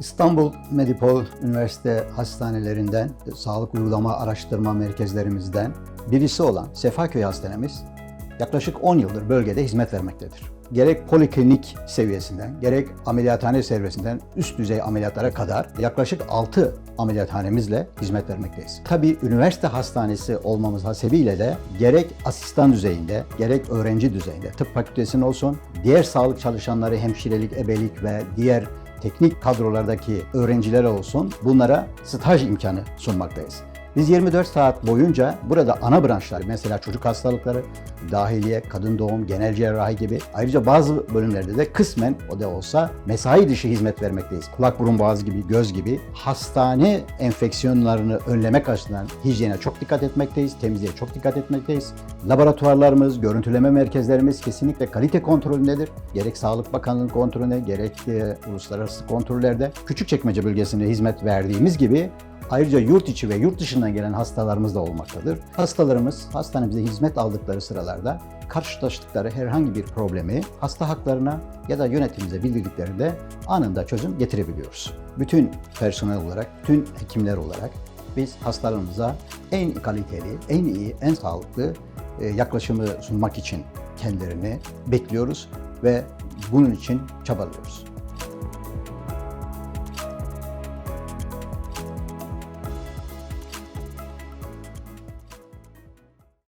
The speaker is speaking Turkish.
İstanbul Medipol Üniversite Hastanelerinden, sağlık uygulama araştırma merkezlerimizden birisi olan Sefaköy Hastanemiz yaklaşık 10 yıldır bölgede hizmet vermektedir. Gerek poliklinik seviyesinden, gerek ameliyathane seviyesinden üst düzey ameliyatlara kadar yaklaşık 6 ameliyathanemizle hizmet vermekteyiz. Tabii üniversite hastanesi olmamız hasebiyle de gerek asistan düzeyinde, gerek öğrenci düzeyinde, tıp fakültesinin olsun, diğer sağlık çalışanları, hemşirelik, ebelik ve diğer teknik kadrolardaki öğrencilere olsun bunlara staj imkanı sunmaktayız. Biz 24 saat boyunca burada ana branşlar mesela çocuk hastalıkları, dahiliye, kadın doğum, genel cerrahi gibi ayrıca bazı bölümlerde de kısmen o da olsa mesai dışı hizmet vermekteyiz. Kulak burun boğaz gibi, göz gibi hastane enfeksiyonlarını önlemek açısından hijyene çok dikkat etmekteyiz, temizliğe çok dikkat etmekteyiz. Laboratuvarlarımız, görüntüleme merkezlerimiz kesinlikle kalite kontrolündedir. Gerek Sağlık Bakanlığı kontrolüne, gerek de uluslararası kontrollerde Küçükçekmece bölgesinde hizmet verdiğimiz gibi Ayrıca yurt içi ve yurt dışından gelen hastalarımız da olmaktadır. Hastalarımız hastanemizde hizmet aldıkları sıralarda karşılaştıkları herhangi bir problemi hasta haklarına ya da yönetimimize bildirdiklerinde anında çözüm getirebiliyoruz. Bütün personel olarak, bütün hekimler olarak biz hastalarımıza en kaliteli, en iyi, en sağlıklı e, yaklaşımı sunmak için kendilerini bekliyoruz ve bunun için çabalıyoruz.